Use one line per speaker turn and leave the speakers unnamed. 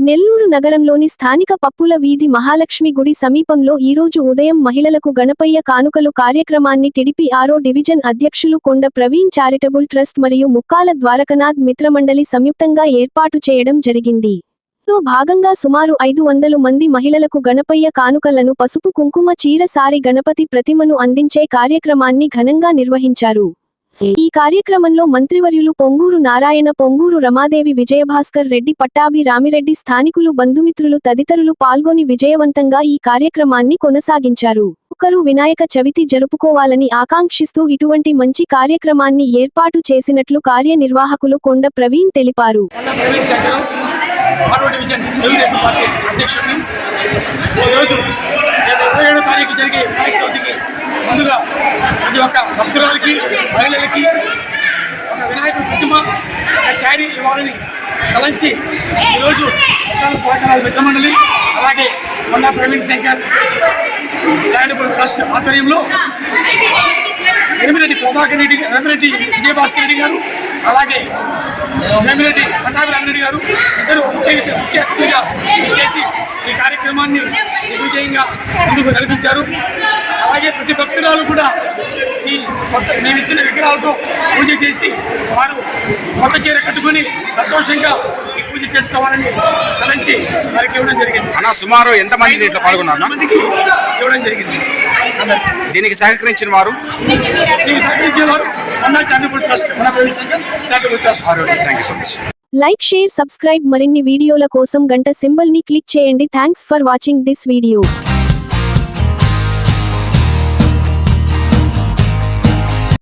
నెల్లూరు నగరంలోని స్థానిక పప్పుల వీధి మహాలక్ష్మి గుడి సమీపంలో ఈరోజు ఉదయం మహిళలకు గణపయ్య కానుకలు కార్యక్రమాన్ని టిడిపి ఆరో డివిజన్ అధ్యక్షులు కొండ ప్రవీణ్ చారిటబుల్ ట్రస్ట్ మరియు ముక్కాల ద్వారకనాథ్ మిత్రమండలి సంయుక్తంగా ఏర్పాటు చేయడం జరిగింది. లో భాగంగా సుమారు ఐదు వందలు మంది మహిళలకు గణపయ్య కానుకలను పసుపు కుంకుమ చీర సారి గణపతి ప్రతిమను అందించే కార్యక్రమాన్ని ఘనంగా నిర్వహించారు. కార్యక్రమంలో మంత్రివర్యులు పొంగూరు నారాయణ పొంగూరు రమాదేవి విజయభాస్కర్ రెడ్డి పట్టాభి రామిరెడ్డి స్థానికులు బంధుమిత్రులు తదితరులు పాల్గొని విజయవంతంగా ఈ కార్యక్రమాన్ని కొనసాగించారు. ఒకరు వినాయక చవితి జరుపుకోవాలని ఆకాంక్షిస్తూ ఇటువంటి మంచి కార్యక్రమాన్ని ఏర్పాటు చేసినట్లు కార్యనిర్వాహకులు కొండ ప్రవీణ్ తెలిపారు.
కొండ ప్రవీణ్ శంకర్ ఆరో డివిజన్ తెలుగుదేశం పార్టీ అధ్యక్షుడిని ఈరోజు రేపు ఇరవై ఏడో తారీఖు జరిగే వినాయక చవితికి ముందుగా ప్రతి ఒక్క భక్తురాలకి మహిళలకి ఒక వినాయకుడి ప్రతిమ ఒక శారీ ఇవ్వాలని తలంచి ఈరోజు ముత్తాల ద్వారకనాథ్ మిత్రమండలి అలాగే కొండ ప్రవీణ్ శంకర్ చారిటబుల్ ట్రస్ట్ ఆధ్వర్యంలో వేమిరెడ్డి ప్రభాకర్ రెడ్డి వేమిరెడ్డి విజయభాస్కర్ రెడ్డి గారు అలాగే వేమిరెడ్డి పట్టాభి రామిరెడ్డి గారు ఇద్దరు ముఖ్య ముఖ్య అతిథిగా చేసి ఈ కార్యక్రమాన్ని విజయంగా ముందుకు నడిపించారు. అలాగే ప్రతి భక్తురాలు కూడా ఈ కొత్త మేము ఇచ్చిన విగ్రహాలతో పూజ చేసి వారు కొత్త చీర కట్టుకొని సంతోషంగా ఈ పూజ చేసుకోవాలని తలంచి వారికి ఇవ్వడం జరిగింది.
అన్న సుమారు ఎంతమంది దీంట్లో పాల్గొన్నారు?
మందికి ఇవ్వడం జరిగింది.
దీనికి సహకరించిన వారు?
దీనికి సహకరించే వారు అన్నా చారిటబుల్ ట్రస్ట్ మన charitable trust.
Thank you so much
like share subscribe మరిన్ని వీడియోల కోసం గంట సింబల్ని క్లిక్ చేయండి. Thanks for watching this video